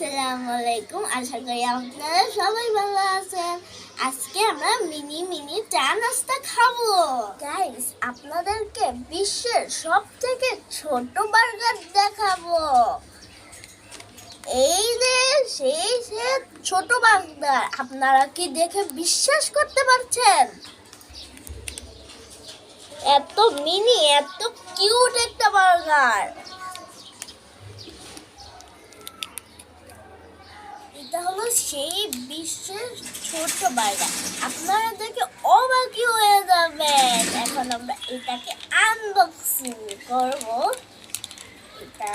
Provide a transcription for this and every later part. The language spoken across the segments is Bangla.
আসসালামু আলাইকুম আশা করি আপনারা সবাই ভালো আছেন। আজকে আমরা মিনি মিনি চা নাস্তা খাব। গাইস আপনাদেরকে বিশ্বের সব থেকে ছোট বার্গার দেখাবো। এই যে সেই সে ছোট বার্গার, আপনারা কি দেখে বিশ্বাস করতে পারছেন? এত মিনি, এত কিউট একটা বার্গার। এটা হলো সেই বিশ্বের ছোট বার্গার আপনারা দেখে অবাকি হয়ে যাবেন এখন আমরা এটাকে আনবক্সিং করব। এটা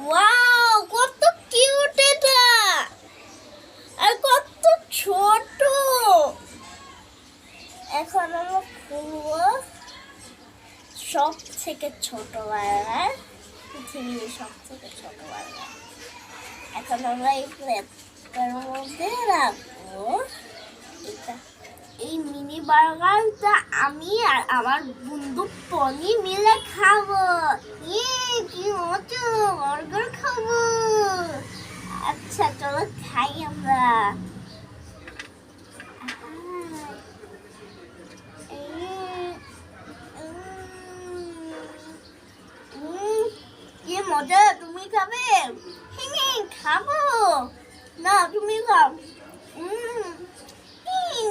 ওয়াও কত আর কত ছোট! এখন আমরা খুলবো। সব থেকে ছোট বার্গার পৃথিবীর সব থেকে ছোট বার্গার এখন আমরা এই প্লেটটার মধ্যে রাখব এটা। এই মিনি বার্গারটা আমি আর আমার বন্ধু পনি মিলে খাব। ইয়ে কি মজা, বার্গার খাব। আচ্ছা চলো খাই আমরা উম, কি মজা তুমি খাবে? খাব। না তুমি খাও।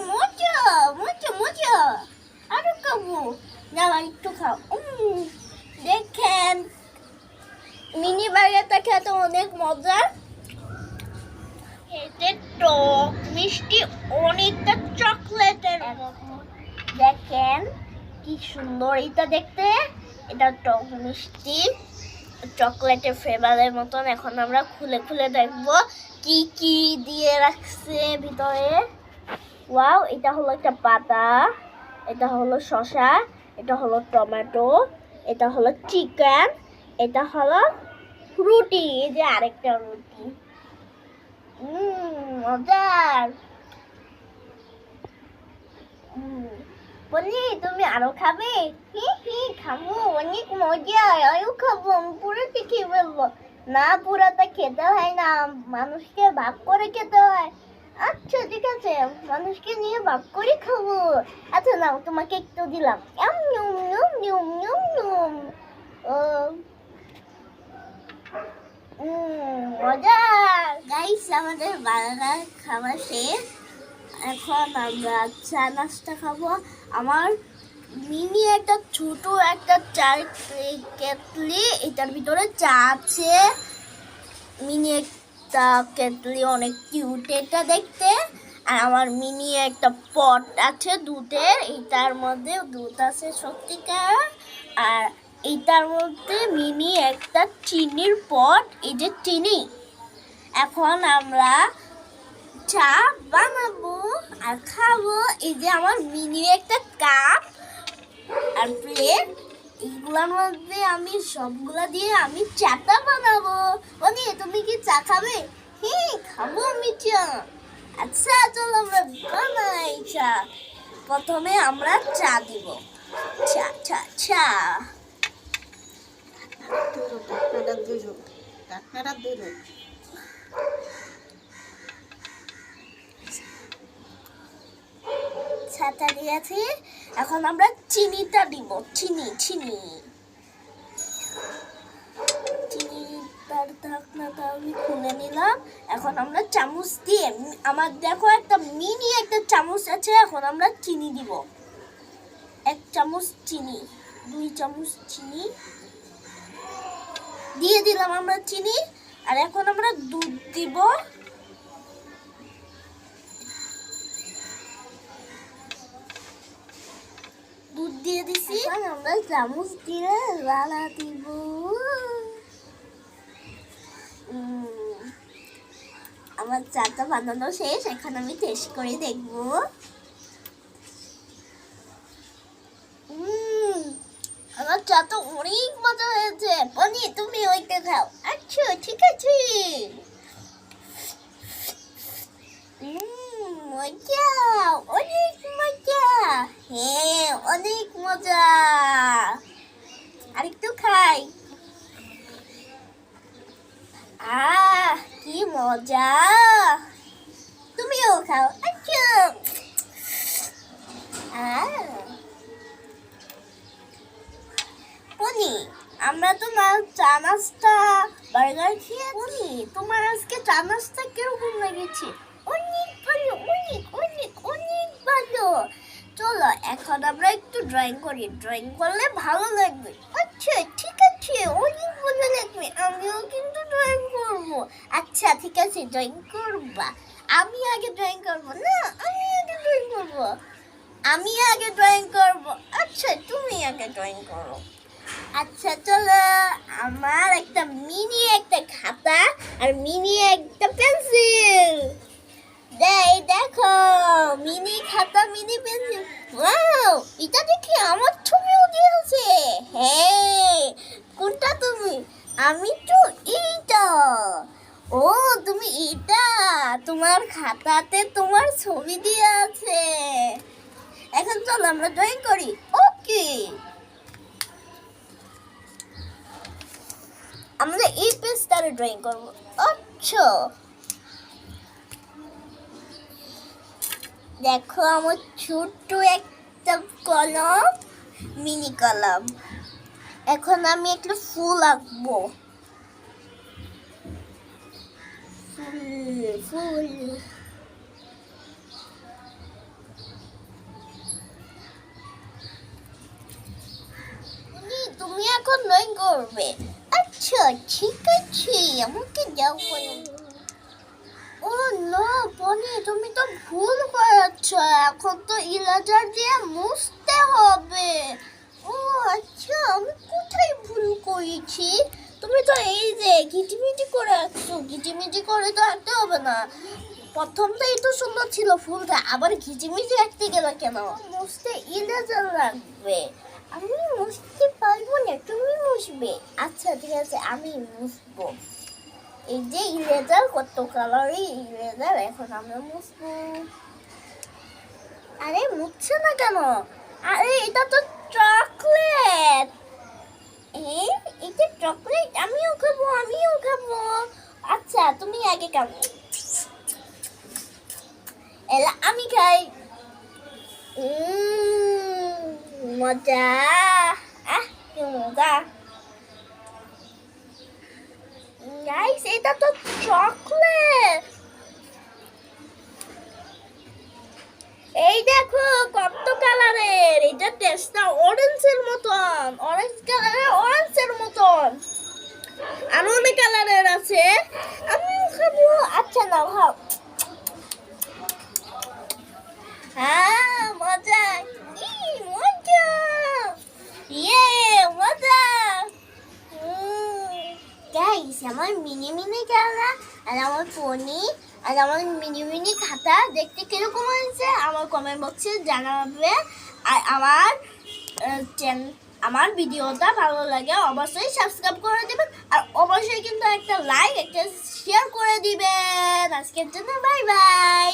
মজা মজা মজা। আরও খাব। না একটু খাও। উম, দেখেন মিনি বার্গারটা খেতে অনেক মজা। এতে টক মিষ্টি অনেকটা চকলেটের দেখেন কি সুন্দর। এটা দেখতে এটা টক মিষ্টি। চকলেটের ফ্লেভারের মতন এখন আমরা খুলে খুলে দেখব কি কি দিয়ে রাখছে ভিতরে। ওয়াও এটা হলো একটা পাতা এটা হলো শসা এটা হলো টমেটো এটা হলো চিকেন এটা হলো রুটি এই যে আরেকটা রুটি। মজার। উম, বলি তুমি আরও খাবে? হি হি খাব। অনেক মজা আরও খাব পুরোটা খেয়ে ফেলব। না পুরোটা খেতে হয় না মানুষকে ভাগ করে খেতে হয়। আচ্ছা ঠিক আছে মানুষকে নিয়ে ভাগ করে খাব। আচ্ছা নাও তোমাকে একটু দিলাম। এম নিউম নিউম নিউম ও উম, মজা। গাইস আমাদের বার্গার খাবার শেষ। এখন আমরা চা নাস্তা খাব। আমার মিনি একটা ছোট একটা চার কেটলি, এটার ভিতরে চা আছে। মিনি একটা কেটলি অনেক কিউট এটা দেখতে। আর আমার মিনি একটা পট আছে দুধের, এটার মধ্যে দুধ আছে সত্যিকার। আর এটার মধ্যে মিনি একটা চিনির পট এই যে চিনি। এখন আমরা চা বানাবো আর খাব। এই যে আমার মিনি একটা কাপ আর প্লেট এইগুলোর মধ্যে আমি সবগুলা দিয়ে আমি চাটা বানাবো। বলি তুমি কি চা খাবে? হ্যাঁ খাব আমি চা। আচ্ছা চলো আমরা বানাই চা। প্রথমে আমরা চা দিব। চা চা চা। ছাতা দিয়েছি। এখন আমরা চিনিটা দিব। চিনি চিনি। আমি খুলে নিলাম। এখন আমরা চামচ দিয়ে, আমার দেখো একটা মিনি একটা চামচ আছে, এখন আমরা চিনি দিব। এক চামচ চিনি, দুই চামচ চিনি। দিয়ে দিলাম আমরা চিনি, আর এখন আমরা দুধ দিব। দুধ দিয়ে দিছি এখন আমরা চামচ দিয়ে লালা দিব আমার চাটা বানানো শেষ এখন আমি টেস্ট করে দেখব উম, আমার চা তো অনেক মজা হয়েছে বনি তুমি ওইটা খাও আচ্ছা ঠিক আছে উম, মজা অনেক মজা হ্যাঁ অনেক মজা তুমিও খাও আচ্ছা। আমরা তোমার চা বার্গার খেয়ে পনি, তোমার আজকে চা কীরকম লেগেছে? অনেক ভালো, অনেক অনেক অনেক ভালো। চলো, এখন আমরা একটু ড্রয়িং করি। ড্রয়িং করলে ভালো লাগবে। আচ্ছা ঠিক আছে, অনেক ভালো লাগবে আমিও কিন্তু ড্রয়িং করব। আচ্ছা ঠিক আছে ড্রয়িং করবা। আমি আগে ড্রয়িং করব, না? আমি আগে ড্রয়িং করব। আমি আগে ড্রয়িং করব। আচ্ছা তুমি আগে ড্রয়িং করো। আচ্ছা চলো। আমার একটা মিনি একটা খাতা আর মিনি একটা পেন্সিল দেই, দেখো মিনি খাতা মিনি পেন্সিল ওয়াও এটা দেখে আমার ছবিও দিয়েছে। হ্যাঁ কোনটা তুমি? আমি তো এইটা ও, তুমি এটা তোমার খাতাতে তোমার ছবি দিয়ে আছে। এখন চলো আমরা ড্রয়িং করি। ওকে। আমরা এই পেজটারে ড্রয়িং করব। আচ্ছা। দেখো আমার ছোট্ট একটা কলম মিনি কলম। এখন আমি একটা ফুল আঁকবো। ফুল তুমি এখন ড্রয়িং করবে। আচ্ছা ঠিক আছে, আমাকে যাও ও না পনি তুমি তো ভুল করেছ। এখন তো ইলাজার দিয়ে মুছতে হবে। আচ্ছা আমি কোথায় ভুল করেছি? তুমি তো এই যে কিচিমিচি করে আঁকছো কিচিমিচি করে তো আঁকতে হবে না। প্রথমটাই তো সুন্দর ছিল ফুলটা, আবার ঘিচিমিচি আঁকতে গেল কেন? মুছতে ইলাজার লাগবে। আমি মুছতে পারব না, তুমি মুছবে। আচ্ছা ঠিক আছে, আমি মুছবো। এই যে ইরেজার কত কালারই ইরেজার এখন আমরা মুছবো। আরে, মুছছে না কেন? আরে, এটা তো চকলেট। এ এটা চকলেট, আমিও খাব আমিও খাব। আচ্ছা তুমি আগে খাব এলা, আমি খাই। মজা। আহ, কি মজা। গাইস এটা তো চকলেট এই দেখো কত কালারের এটা টেস্টটা অরেঞ্জের মতন অরেঞ্জ কালারের অরেঞ্জের মতন আরও অনেক কালারের আছে আমিও খাব আচ্ছা না খাও হ্যাঁ মজা। মজা। ইয়ে মজা। গাইস আমার মিনি মিনি খেলনা আর আমার ফোনি আর আমার মিনি মিনি খাতা দেখতে কীরকম হয়েছে আমার কমেন্ট বক্সে জানাবে। আর আমার আহ, চ্যান- আমার ভিডিওটা ভালো লাগে, অবশ্যই সাবস্ক্রাইব করে দেবেন আর অবশ্যই কিন্তু একটা লাইক একটা শেয়ার করে দিবেন। আজকের জন্য বাই বাই